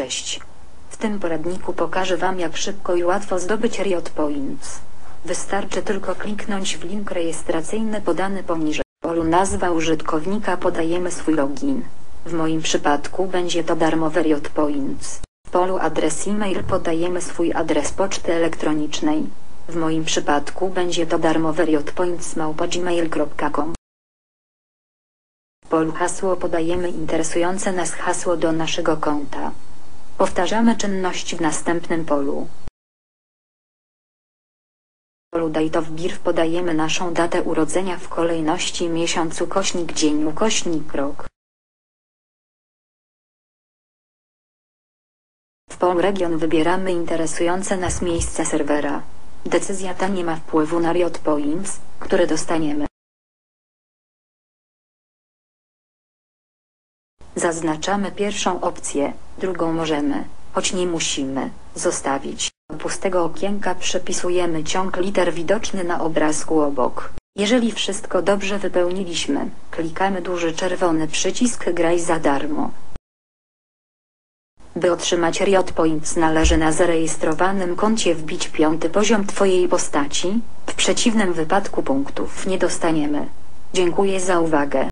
Cześć. W tym poradniku pokażę Wam jak szybko i łatwo zdobyć Riot Points. Wystarczy tylko kliknąć w link rejestracyjny podany poniżej. W polu nazwa użytkownika podajemy swój login. W moim przypadku będzie to darmowe Riot Points. W polu adres e-mail podajemy swój adres poczty elektronicznej. W moim przypadku będzie to darmowe Riot Points małpa.gmail.com. Polu hasło podajemy interesujące nas hasło do naszego konta. Powtarzamy czynność w następnym polu. W polu Date of Birth podajemy naszą datę urodzenia w kolejności miesiąc ukośnik dzień ukośnik rok. W polu region wybieramy interesujące nas miejsce serwera. Decyzja ta nie ma wpływu na Riot Points, które dostaniemy. Zaznaczamy pierwszą opcję, drugą możemy, choć nie musimy, zostawić. Do pustego okienka przypisujemy ciąg liter widoczny na obrazku obok. Jeżeli wszystko dobrze wypełniliśmy, klikamy duży czerwony przycisk Graj za darmo. By otrzymać Riot Points należy na zarejestrowanym koncie wbić piąty poziom Twojej postaci, w przeciwnym wypadku punktów nie dostaniemy. Dziękuję za uwagę.